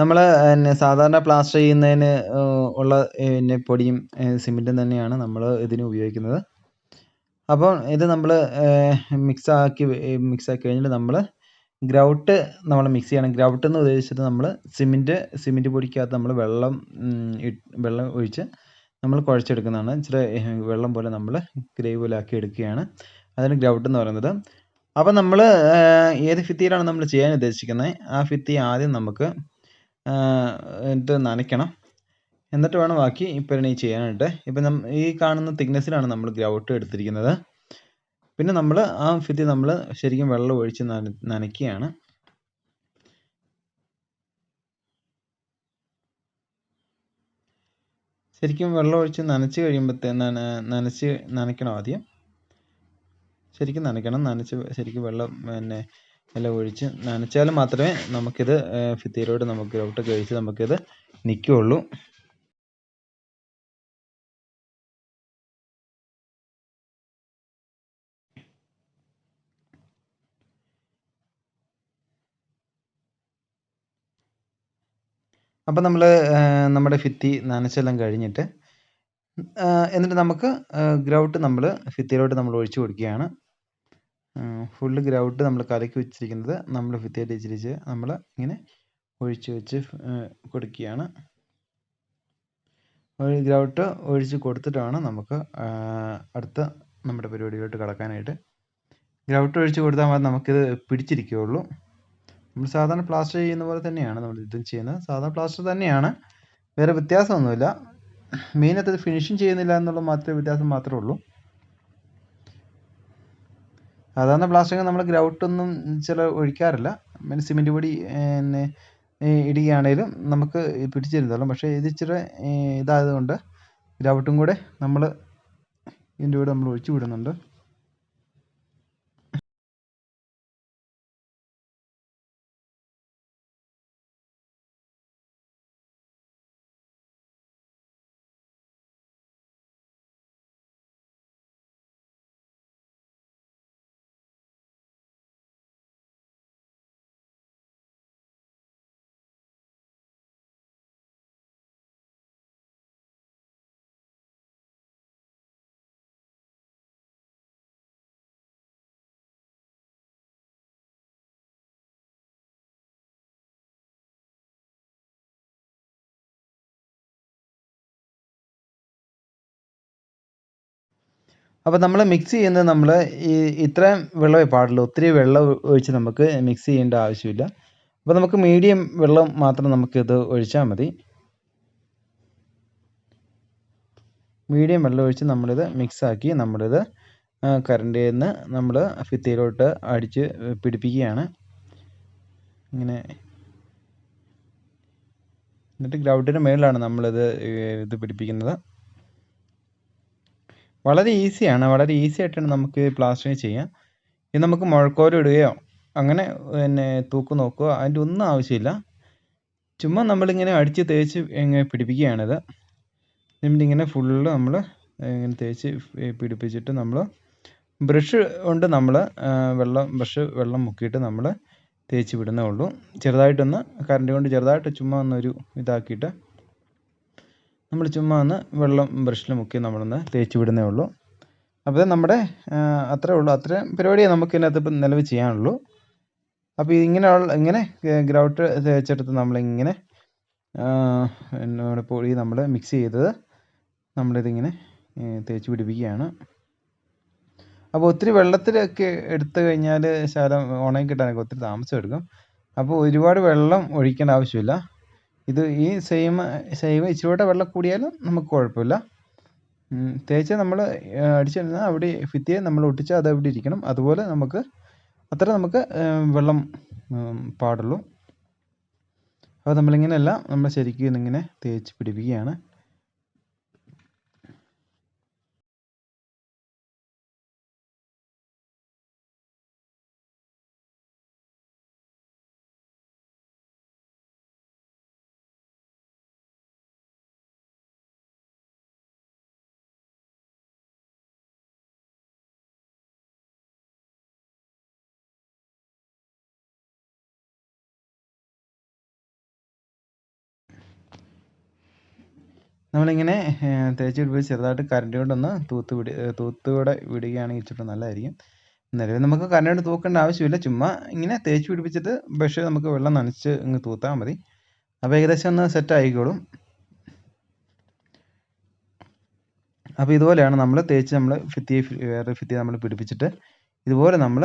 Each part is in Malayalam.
നമ്മൾ പിന്നെ സാധാരണ പ്ലാസ്റ്റർ ചെയ്യുന്നതിന് ഉള്ള പിന്നെ പൊടിയും സിമെന്റും തന്നെയാണ് നമ്മൾ ഇതിന് ഉപയോഗിക്കുന്നത്. അപ്പോൾ ഇത് നമ്മൾ മിക്സ് ആക്കി മിക്സ് ആക്കി കഴിഞ്ഞിട്ട് നമ്മൾ ഗ്രൗട്ട് നമ്മൾ മിക്സ് ചെയ്യണം. ഗ്രൗട്ട് എന്ന് ഉദ്ദേശിച്ചത് നമ്മൾ സിമെന്റ് സിമെന്റ് പൊടിക്കകത്ത് നമ്മൾ വെള്ളം വെള്ളം ഒഴിച്ച് നമ്മൾ കുഴച്ചെടുക്കുന്നതാണ്. ഇച്ചിരി വെള്ളം പോലെ നമ്മൾ ഗ്രേവി പോലെ ആക്കി എടുക്കുകയാണ്. അതിന് ഗ്രൗട്ട് എന്ന് പറയുന്നത്. അപ്പം നമ്മൾ ഏത് ഫിത്തിയിലാണ് നമ്മൾ ചെയ്യാൻ ഉദ്ദേശിക്കുന്നത്? ആ ഫിത്തി ആദ്യം നമുക്ക് ഇത് നനയ്ക്കണം. എന്നിട്ട് വേണം ബാക്കി ഈ ചെയ്യാനായിട്ട്. ഇപ്പം ഈ കാണുന്ന തിക്നെസ്സിലാണ് നമ്മൾ ഗ്രൗട്ട് എടുത്തിരിക്കുന്നത്. പിന്നെ നമ്മൾ ആ ഭിത്തി നമ്മൾ ശരിക്കും വെള്ളം ഒഴിച്ച് നനയ്ക്കുകയാണ്. ശരിക്കും വെള്ളം ഒഴിച്ച് നനച്ച് കഴിയുമ്പോഴത്തേ നനച്ച് നനയ്ക്കണം ആദ്യം. ശരിക്കും നനയ്ക്കണം. നനച്ച് ശരിക്കും വെള്ളം പിന്നെ എല്ലാം ഒഴിച്ച് നനച്ചാൽ മാത്രമേ നമുക്കിത് ഭിത്തിയിലോട്ട് നമുക്ക് ഗ്രൗട്ട് കഴിച്ച് നമുക്കിത് നിൽക്കുകയുള്ളൂ അപ്പം നമ്മൾ നമ്മുടെ ഫിത്തി നനച്ചെല്ലാം കഴിഞ്ഞിട്ട് എന്നിട്ട് നമുക്ക് ഗ്രൗട്ട് നമ്മൾ ഭിത്തിയിലോട്ട് നമ്മൾ ഒഴിച്ചു കൊടുക്കുകയാണ്. ഫുള്ള് ഗ്രൗട്ട് നമ്മൾ കലക്കി വെച്ചിരിക്കുന്നത് നമ്മൾ ഭിത്തിയായിട്ട് ഇച്ചിരിച്ച് നമ്മൾ ഇങ്ങനെ ഒഴിച്ച് വെച്ച് കൊടുക്കുകയാണ്. ഗ്രൗട്ട് ഒഴിച്ച് കൊടുത്തിട്ടാണ് നമുക്ക് അടുത്ത നമ്മുടെ പരിപാടിയിലോട്ട് കടക്കാനായിട്ട്. ഗ്രൗട്ട് ഒഴിച്ച് കൊടുത്താൽ മതി നമുക്കിത് പിടിച്ചിരിക്കുകയുള്ളൂ. നമ്മൾ സാധാരണ പ്ലാസ്റ്റർ ചെയ്യുന്ന പോലെ തന്നെയാണ് നമ്മൾ ഇതും ചെയ്യുന്നത്. സാധാരണ പ്ലാസ്റ്റർ തന്നെയാണ്. വേറെ വ്യത്യാസമൊന്നുമില്ല. മെയിനായിട്ട് ഫിനിഷിങ് ചെയ്യുന്നില്ല എന്നുള്ള മാത്രമേ വ്യത്യാസം മാത്രമേ ഉള്ളൂ. സാധാരണ പ്ലാസ്റ്റിക് നമ്മൾ ഗ്രൗട്ടൊന്നും ചില ഒഴിക്കാറില്ല. പിന്നെ സിമെന്റ് പൊടി പിന്നെ ഇടുകയാണെങ്കിലും നമുക്ക് പിടിച്ചിരുന്നോളും പക്ഷേ ഇത് ഇച്ചിരി ഇതായതുകൊണ്ട് ഗ്രൗട്ടും കൂടെ നമ്മൾ ഇതിന്റെ കൂടെ നമ്മൾ ഒഴിച്ചു വിടുന്നുണ്ട്. അപ്പോൾ നമ്മൾ മിക്സ് ചെയ്യുന്നത് നമ്മൾ ഈ ഇത്രയും വെള്ളമേ പാടുള്ളൂ. ഒത്തിരി വെള്ളം ഒഴിച്ച് നമുക്ക് മിക്സ് ചെയ്യേണ്ട ആവശ്യമില്ല. അപ്പോൾ നമുക്ക് മീഡിയം വെള്ളം മാത്രം നമുക്കിത് ഒഴിച്ചാൽ മതി. മീഡിയം വെള്ളം ഒഴിച്ച് നമ്മളിത് മിക്സാക്കി നമ്മളിത് കറണ്ടിൽ നിന്ന് നമ്മൾ ഫിത്തിയിലോട്ട് അടിച്ച് പിടിപ്പിക്കുകയാണ്. ഇങ്ങനെ. എന്നിട്ട് ഗ്രൗണ്ടിന് മേളിലാണ് നമ്മളിത് ഇത് പിടിപ്പിക്കുന്നത്. വളരെ ഈസിയാണ് വളരെ ഈസി ആയിട്ടാണ് നമുക്ക് പ്ലാസ്റ്ററിങ് ചെയ്യാം. ഇത് നമുക്ക് മുഴക്കോരം ഇടുകയോ അങ്ങനെ പിന്നെ തൂക്ക് നോക്കുകയോ അതിന്റെ ഒന്നും ആവശ്യമില്ല. ചുമ്മാ നമ്മളിങ്ങനെ അടിച്ച് തേച്ച് ഇങ്ങനെ പിടിപ്പിക്കുകയാണിത്. എന്നിട്ടിങ്ങനെ ഫുള്ള് നമ്മൾ ഇങ്ങനെ തേച്ച് പിടിപ്പിച്ചിട്ട് നമ്മൾ ബ്രഷ് കൊണ്ട് നമ്മൾ വെള്ളം ബ്രഷ് വെള്ളം മുക്കിയിട്ട് നമ്മൾ തേച്ച് വിടുന്നേ ഉള്ളൂ. ചെറുതായിട്ടൊന്ന് കറണ്ട് കൊണ്ട് ചെറുതായിട്ട് ചുമ്മാ ഒന്നൊരു ഇതാക്കിയിട്ട് നമ്മൾ ചുമ്മാ ഒന്ന് വെള്ളം ബ്രഷിൽ മുക്കി നമ്മളൊന്ന് തേച്ച് വിടുന്നേ ഉള്ളൂ. അപ്പോൾ നമ്മുടെ അത്രേ ഉള്ളൂ. അത്രയും പരിപാടിയേ നമുക്ക് ഇതിനകത്ത് ഇപ്പം നിലവിൽ ചെയ്യാനുള്ളൂ. അപ്പോൾ ഇങ്ങനെയുള്ള ഇങ്ങനെ ഗ്രൗട്ട് തേച്ചെടുത്ത് നമ്മളിങ്ങനെ നമ്മുടെ പൊടി നമ്മൾ മിക്സ് ചെയ്തത് നമ്മളിതിങ്ങനെ തേച്ച് പിടിപ്പിക്കുകയാണ്. അപ്പോൾ ഒത്തിരി വെള്ളത്തിലൊക്കെ എടുത്തു കഴിഞ്ഞാൽ ശകലം ഉണങ്ങി കിട്ടാനൊക്കെ ഒത്തിരി താമസം എടുക്കും. അപ്പോൾ ഒരുപാട് വെള്ളം ഒഴിക്കേണ്ട ആവശ്യമില്ല. ഇത് ഈ സെയിം സെയിം ഇച്ചിരൂടെ വെള്ളം കൂടിയാലും നമുക്ക് കുഴപ്പമില്ല. തേച്ച് നമ്മൾ അടിച്ചിരുന്നാൽ അവിടെ ഭിത്തിയെ നമ്മൾ ഒട്ടിച്ച് അത് അവിടെ ഇരിക്കണം. അതുപോലെ നമുക്ക് അത്ര നമുക്ക് വെള്ളം പാടുള്ളൂ. അപ്പോൾ നമ്മളിങ്ങനെയല്ല നമ്മൾ ശരിക്കും ഇങ്ങനെ തേച്ച് പിടിപ്പിക്കുകയാണ്. നമ്മളിങ്ങനെ തേച്ച് പിടിപ്പിച്ച് ചെറുതായിട്ട് കറണ്ട് കൊണ്ടൊന്ന് തൂത്ത് വിടി തൂത്ത് കൂടെ വിടുകയാണെങ്കിൽ ഇച്ചിരി നല്ലതായിരിക്കും. നിലവിൽ നമുക്ക് കറണ്ട് കൊണ്ട് തൂക്കേണ്ട ആവശ്യമില്ല. ചുമ്മാ ഇങ്ങനെ തേച്ച് പിടിപ്പിച്ചിട്ട് ബ്രഷ് നമുക്ക് വെള്ളം നനച്ച് ഇങ്ങ് തൂത്താൽ മതി. അപ്പോൾ ഏകദേശം ഒന്ന് സെറ്റ് ആയിക്കോളും. അപ്പോൾ ഇതുപോലെയാണ് നമ്മൾ തേച്ച് നമ്മൾ ഫിത്തി വേറെ ഫിത്തി നമ്മൾ പിടിപ്പിച്ചിട്ട് ഇതുപോലെ നമ്മൾ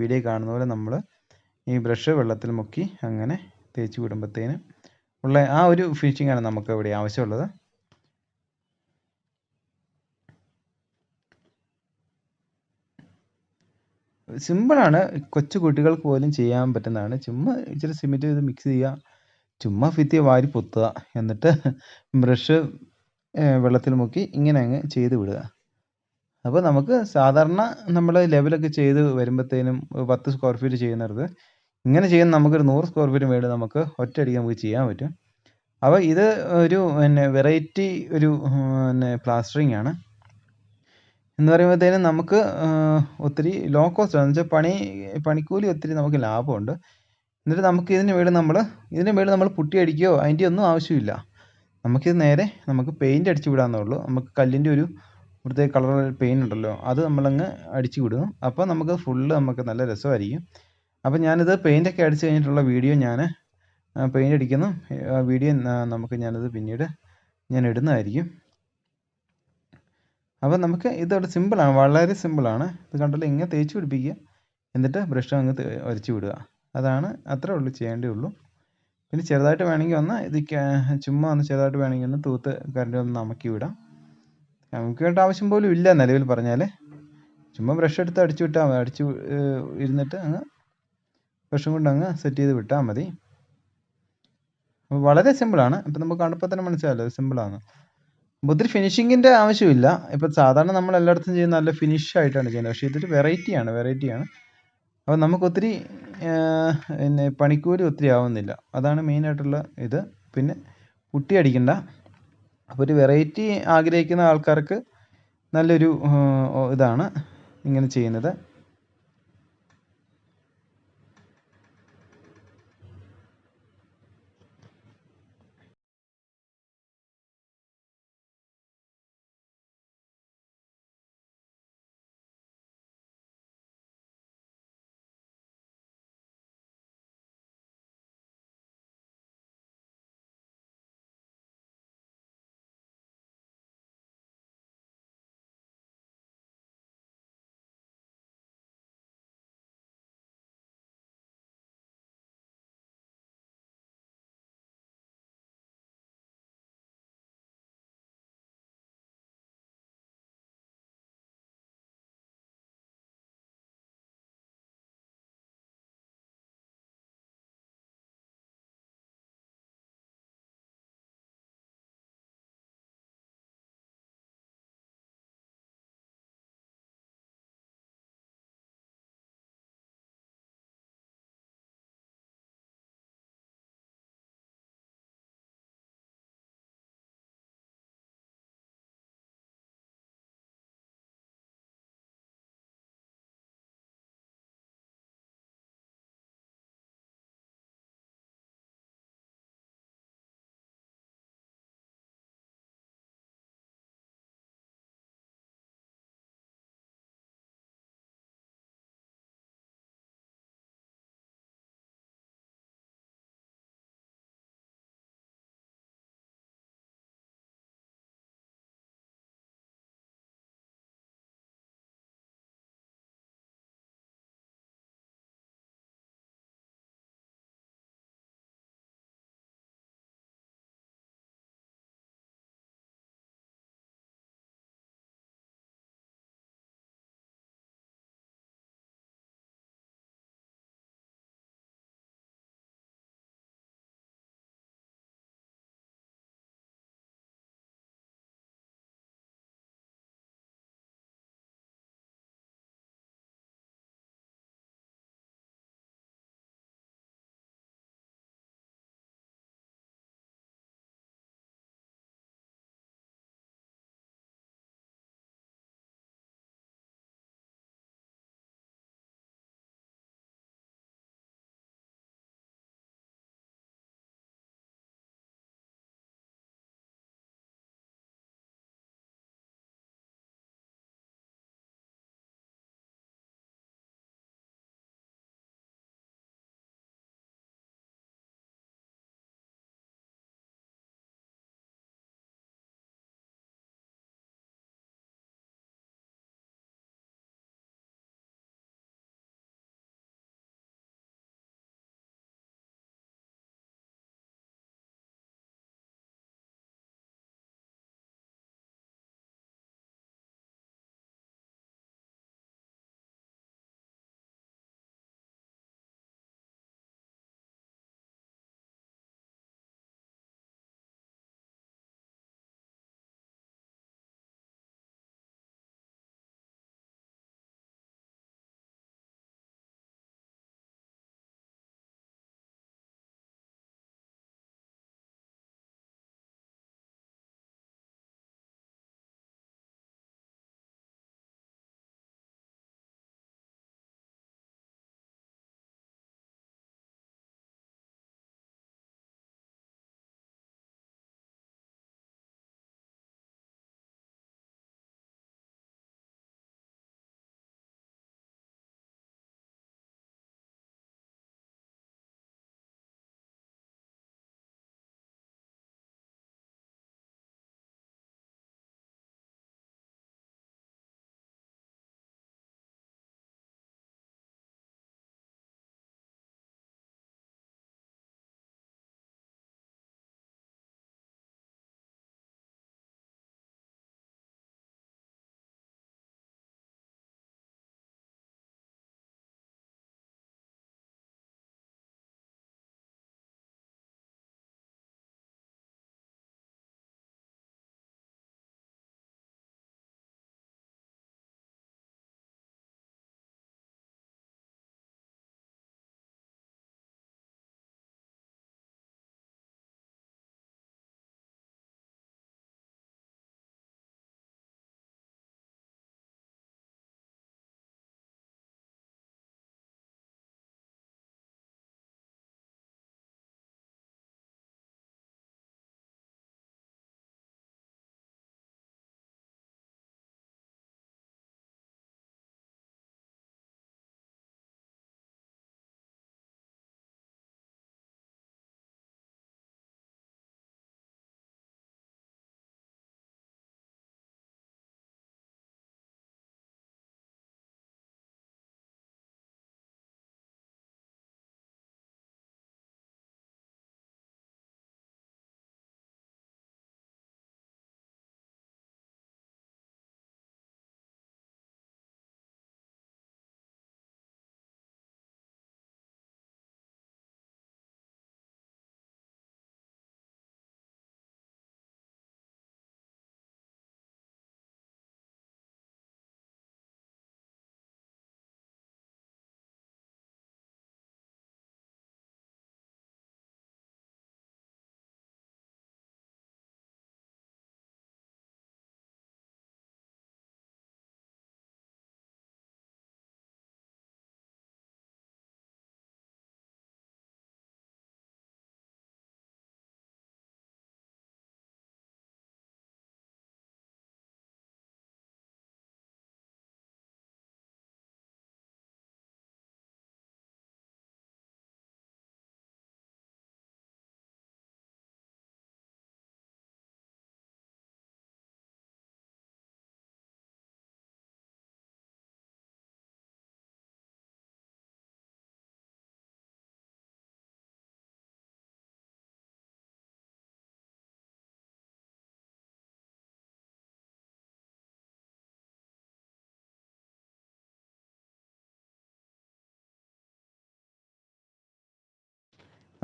വീഡിയോ കാണുന്ന പോലെ നമ്മൾ ഈ ബ്രഷ് വെള്ളത്തിൽ മുക്കി അങ്ങനെ തേച്ച് വിടുമ്പോഴത്തേനും ഉള്ള ആ ഒരു ഫിനിഷിംഗ് ആണ് നമുക്ക് ഇവിടെ ആവശ്യമുള്ളത്. സിമ്പിളാണ് കൊച്ചു കുട്ടികൾക്ക് പോലും ചെയ്യാൻ പറ്റുന്നതാണ്. ചുമ്മാ ഇച്ചിരി സിമെന്റ് ഇത് മിക്സ് ചെയ്യുക. ചുമ്മാ ഫിത്തിയ വാരി പൊത്തുക. എന്നിട്ട് ബ്രഷ് വെള്ളത്തിൽ മുക്കി ഇങ്ങനെ അങ്ങ് ചെയ്ത് വിടുക. അപ്പോൾ നമുക്ക് സാധാരണ നമ്മൾ ലെവലൊക്കെ ചെയ്ത് വരുമ്പോഴത്തേനും പത്ത് സ്ക്വയർ ഫീറ്റ് ചെയ്യുന്നിടത്ത് ഇങ്ങനെ ചെയ്യുന്ന നമുക്കൊരു നൂറ് സ്ക്വയർ ഫീറ്റ് വീട് നമുക്ക് ഒറ്റയടിക്ക് നമുക്ക് ചെയ്യാൻ പറ്റും. അപ്പോൾ ഇത് ഒരു പിന്നെ വെറൈറ്റി ഒരു പിന്നെ പ്ലാസ്റ്ററിങ് ആണ്. എന്ന് പറയുമ്പോഴത്തേനും നമുക്ക് ഒത്തിരി ലോ കോസ്റ്റ് എന്ന് വെച്ചാൽ പണി പണിക്കൂലി ഒത്തിരി നമുക്ക് ലാഭമുണ്ട്. എന്നിട്ട് നമുക്ക് ഇതിന് വേണ്ടി നമ്മൾ ഇതിന് വേണ്ടി നമ്മൾ പുട്ടി അടിക്കുകയോ അതിന്റെ ഒന്നും ആവശ്യമില്ല. നമുക്കിത് നേരെ നമുക്ക് പെയിന്റ് അടിച്ച് വിടാമെന്നേ ഉള്ളൂ. നമുക്ക് കല്ലിന്റെ ഒരു പ്രത്യേക കളർ പെയിന്റ് ഉണ്ടല്ലോ അത് നമ്മളങ്ങ് അടിച്ച് വിടും അപ്പോൾ നമുക്ക് ഫുള്ള് നമുക്ക് നല്ല രസമായിരിക്കും. അപ്പോൾ ഞാനിത് പെയിന്റൊക്കെ അടിച്ച് കഴിഞ്ഞിട്ടുള്ള വീഡിയോ ഞാൻ പെയിന്റ് അടിക്കുന്നു. വീഡിയോ നമുക്ക് ഞാനത് പിന്നീട് ഞാൻ ഇടുന്നതായിരിക്കും. അപ്പോൾ നമുക്ക് ഇതോടെ സിമ്പിളാണ് വളരെ സിമ്പിളാണ് ഇത് കണ്ടല്ലോ ഇങ്ങനെ തേച്ച് പിടിപ്പിക്കുക. എന്നിട്ട് ബ്രഷ് അങ്ങ് വരച്ച് വിടുക. അതാണ് അത്രേ ഉള്ളൂ ചെയ്യേണ്ടേ ഉള്ളൂ. പിന്നെ ചെറുതായിട്ട് വേണമെങ്കിൽ ഒന്ന് ഇത് ചുമ്മാ ഒന്ന് ചെറുതായിട്ട് വേണമെങ്കിൽ ഒന്ന് തൂത്ത് കറണ്ട് ഒന്ന് നമുക്ക് വിടാം. നമുക്ക് വേണ്ട ആവശ്യം പോലും ഇല്ല നിലവിൽ പറഞ്ഞാൽ ചുമ്മാ ബ്രഷ് എടുത്ത് അടിച്ചു വിട്ടാൽ അടിച്ച് ഇരുന്നിട്ട് അങ്ങ് ബ്രഷും കൊണ്ട് അങ്ങ് സെറ്റ് ചെയ്ത് വിട്ടാൽ മതി. അപ്പോൾ വളരെ സിമ്പിളാണ് ഇപ്പം നമുക്ക് കണ്ടപ്പോൾ തന്നെ മനസ്സിലായല്ലോ സിമ്പിളാണ് അപ്പോൾ ഒത്തിരി ഫിനിഷിങ്ങിന്റെ ആവശ്യമില്ല. ഇപ്പം സാധാരണ നമ്മൾ എല്ലായിടത്തും ചെയ്യുന്ന നല്ല ഫിനിഷ് ആയിട്ടാണ് ചെയ്യുന്നത്. പക്ഷേ ഇതൊരു വെറൈറ്റിയാണ് വെറൈറ്റിയാണ് അപ്പോൾ നമുക്ക് ഒത്തിരി പിന്നെ പണിക്കൂലി ഒത്തിരി ആവുന്നില്ല. അതാണ് മെയിനായിട്ടുള്ള ഇത്. പിന്നെ കുട്ടി അടിക്കണ്ട. അപ്പോൾ ഒരു വെറൈറ്റി ആഗ്രഹിക്കുന്ന ആൾക്കാർക്ക് നല്ലൊരു ഇതാണ് ഇങ്ങനെ ചെയ്യുന്നത്.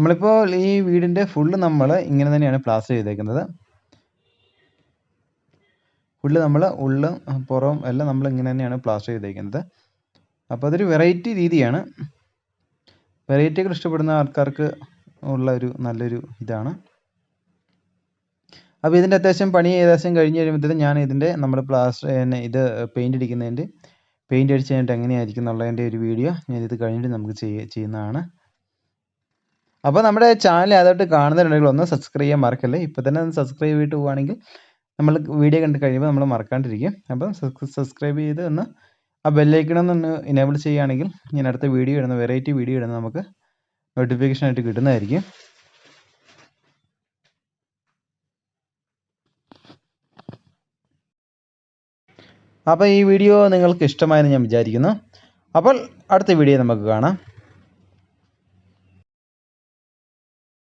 നമ്മളിപ്പോൾ ഈ വീടിന്റെ ഫുള്ള് നമ്മൾ ഇങ്ങനെ തന്നെയാണ് പ്ലാസ്റ്റർ ചെയ്തേക്കുന്നത്. ഫുള്ള് നമ്മൾ ഉള്ളും പുറവും എല്ലാം നമ്മൾ ഇങ്ങനെ തന്നെയാണ് പ്ലാസ്റ്റർ ചെയ്തേക്കുന്നത്. അപ്പോൾ അതൊരു വെറൈറ്റി രീതിയാണ്. വെറൈറ്റികൾ ഇഷ്ടപ്പെടുന്ന ആൾക്കാർക്ക് ഉള്ള ഒരു നല്ലൊരു ഇതാണ്. അപ്പോൾ ഇതിന്റെ അത്യാവശ്യം പണി ഏകദേശം കഴിഞ്ഞ് കഴിയുമ്പോഴത്തേക്കും ഞാൻ ഇതിന്റെ നമ്മൾ പ്ലാസ്റ്റർ ഇത് പെയിന്റ് അടിക്കുന്നതിന്റെ പെയിന്റ് അടിച്ച് കഴിഞ്ഞിട്ട് എങ്ങനെയായിരിക്കും എന്നുള്ളതിന്റെ ഒരു വീഡിയോ ഞാൻ കഴിഞ്ഞിട്ട് നമുക്ക് ചെയ്യ ചെയ്യുന്നതാണ്. അപ്പോൾ നമ്മുടെ ചാനൽ അതായിട്ട് കാണുന്നവരുണ്ടെങ്കിൽ ഒന്ന് സബ്സ്ക്രൈബ് ചെയ്യാൻ മറക്കല്ലേ? ഇപ്പോൾ തന്നെ ഒന്ന് സബ്സ്ക്രൈബ് ചെയ്തിട്ട് പോവുകയാണെങ്കിൽ നമ്മൾ വീഡിയോ കണ്ട് കഴിയുമ്പോൾ നമ്മൾ മറക്കാണ്ടിരിക്കും. അപ്പം സബ്സ്ക്രൈബ് ചെയ്ത് ഒന്ന് ആ ബെല്ലൈക്കണമെന്ന് ഇനേബിൾ ചെയ്യുകയാണെങ്കിൽ ഞാൻ അടുത്ത വീഡിയോ ഇടുന്ന വെറൈറ്റി വീഡിയോ ഇടുന്ന നമുക്ക് നോട്ടിഫിക്കേഷൻ ആയിട്ട് കിട്ടുന്നതായിരിക്കും. അപ്പോൾ ഈ വീഡിയോ നിങ്ങൾക്ക് ഇഷ്ടമായെന്ന് ഞാൻ വിചാരിക്കുന്നു. അപ്പോൾ അടുത്ത വീഡിയോ നമുക്ക് കാണാം.